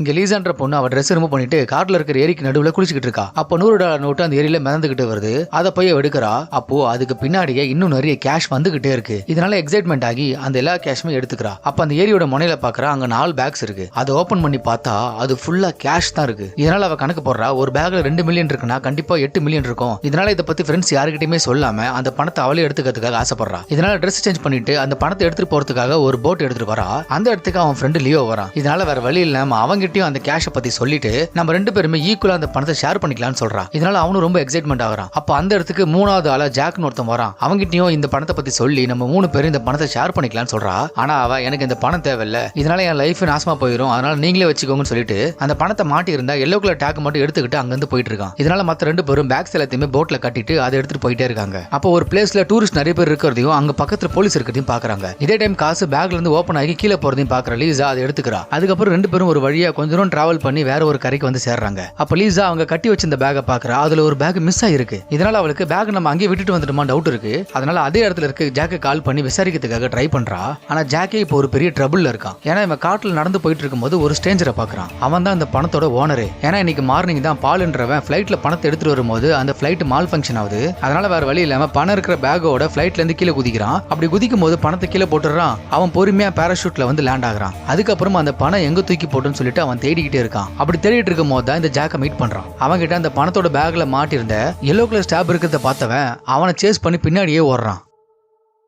இங்க லீசான்ற பொண்ணு அவ ட்ரெஸ் ரிமூவ் பண்ணிட்டு கார்ல இருக்கிற ஏரிக்கு நடுவுல குளிச்சுக்கிட்டு இருக்கா. அப்ப நூறு டாலர் நோட்டு அந்த ஏரியில மிதந்துகிட்டு வருது. அதை போய் எடுக்கிறா. அப்போ அதுக்கு பின்னாடியே இன்னும் நிறைய கேஷ் வந்துகிட்டே இருக்கு. இதனால எக்ஸைட்மெண்ட் ஆகி அந்த எல்லா கேஷுமே எடுத்துக்கிறா. அப்ப அந்த ஏரியோட முனையில பாக்குறா அங்க நாலு பேக்ஸ் இருக்கு. அதை ஓபன் பண்ணி பார்த்தா அது ஃபுல்லா கேஷ் தான் இருக்கு. இதனால அவ கணக்கு போடுறா ஒரு பேக்ல ரெண்டு மில்லியன் இருக்குன்னா கண்டிப்பா எட்டு மில்லியன் இருக்கும். இதனால இதை பத்தி ஃப்ரெண்ட்ஸ் யாருக்கிட்டயுமே சொல்லாம அந்த பணத்தை அவளே எடுத்துக்கிறதுக்காக ஆசைப்படுறா. இதனால ட்ரெஸ் சேஞ்ச் பண்ணிட்டு அந்த பணத்தை எடுத்துட்டு போறதுக்காக ஒரு போட் எடுத்துட்டு வரா. அந்த இடத்துக்கு அவன் ஃப்ரெண்டு லியோ வரான். இதனால வேற வழி இல்லாம அவங்கிட்டயும் அந்த கேஷை பத்தி சொல்லிட்டு நம்ம ரெண்டு பேருமே ஈக்குவலா அந்த பணத்தை ஷேர் பண்ணிக்கலாம்னு சொல்றான். இதனால அவனும் ரொம்ப எக்ஸைட்மெண்ட் ஆகிறான். அப்ப அந்த இடத்துக்கு மூணாவது ஆளா ஜாக்னு ஒருத்தன் வரான். அவங்கிட்டயும் இந்த பணத்தை பத்தி சொல்லி நம்ம மூணு பேரும் இந்த பணத்தை ஷேர் பண்ணிக்கலாம்னு சொல்றா. ஆனா அவ எனக்கு இந்த பணம் தேவையில்ல. இதனால என் லைஃப் நாசமா போயிடும் அதனால நீங்களே வச்சுக்கோங்கன்னு சொல்லிட்டு அந்த பணத்தை மாட்டி இருந்தா எல்லோ கலர் டேக் மட்டும் எடுத்துக்கிட்டு அங்கிருந்து போயிட்டு இருக்கான். இதனால மத்த ரெண்டு பேரும் பேக்ஸ் எல்லாத்தையுமே போட்ல கட்டிட்டு அதை எடுத்துட்டு போயிட்டே இருக்காங்க. அப்போ ஒரு பிளேஸ்ல டூரிஸ்ட் நிறைய பேர் இருக்கிறதையும் அங்க பக்கத்துல போலீஸ் இருக்கிறதையும் பாக்குறாங்க. இதே டைம் காசு பேக்ல இருந்து ஓப்பன் ஆகி கீழே போறதையும் பாக்குற லீசா அதை எடுத்துக்கிறா. அதுக்கப்புறம் ரெண்டு பேரும் ஒரு வழியா கொஞ்ச தூரம் டிராவல் பண்ணி வேற ஒரு கரைக்கு வந்து சேர்றாங்க. அப்ப லீசா அவங்க கட்டி வச்சிருந்த பேகை பாக்குறா. அதுல ஒரு பேக் மிஸ் ஆயிருக்கு. இதனால அவளுக்கு பேக் நம்ம அங்கேயே விட்டுட்டு வந்துட்டோமா டவுட் இருக்கு. அதனால அதே இடத்துல இருக்கு ஜாக்கை கால் பண்ணி விசாரிக்கிறதுக்காக ட்ரை பண்றா. ஆனா ஜாக்கே இப்போ ஒரு பெரிய ட்ரபிள்ல இருக்கான். ஏன்னா இவன் காட்டுல நடந்து போயிட்டு இருக்கும்போது ஒரு ஸ்டேஞ்சரை பாக்குறான். அவன் தான் இந்த பணத்தோட ஓனரு ஏன்னா இன்னைக்கு மார்னிங் தான் பாலுன்றவன் ஃபிளைட்ல பணத்தை எடுத்துட்டு வரும்போது அந்த ஃபிளைட் மால் ஃபங்க்ஷன் ஆகுது. அதனால வேற வழி இல்லாம பணம் இருக்கிற பேக்கோட ஃபிளைட்ல இருந்து கீழே குதிக்கிறான். அப்படி குதிக்கும் போது பணத்தை கீழே போட்டுறான் அவன் பொறுமையா பேராஷூட்ல வந்து லேண்ட் ஆகுறான். அதுக்கப்புறமா அந்த பணம் எங்க தூக்கி போட்டுன்னு சொல்லிட்டு அவன் தேடிக்கிட்டே இருக்கான். அப்படி தேடிட்டு இருக்கும் போது தான் இந்த ஜாக்கை மீட் பண்றான். அவன் கிட்ட அந்த பணத்தோட பேக்ல மாட்டிருந்த எல்லோ கலர் ஸ்டாப் இருக்கிறத பார்த்தவன் அவனை சேஸ் பண்ணி பின்னாடியே ஓடுறான்.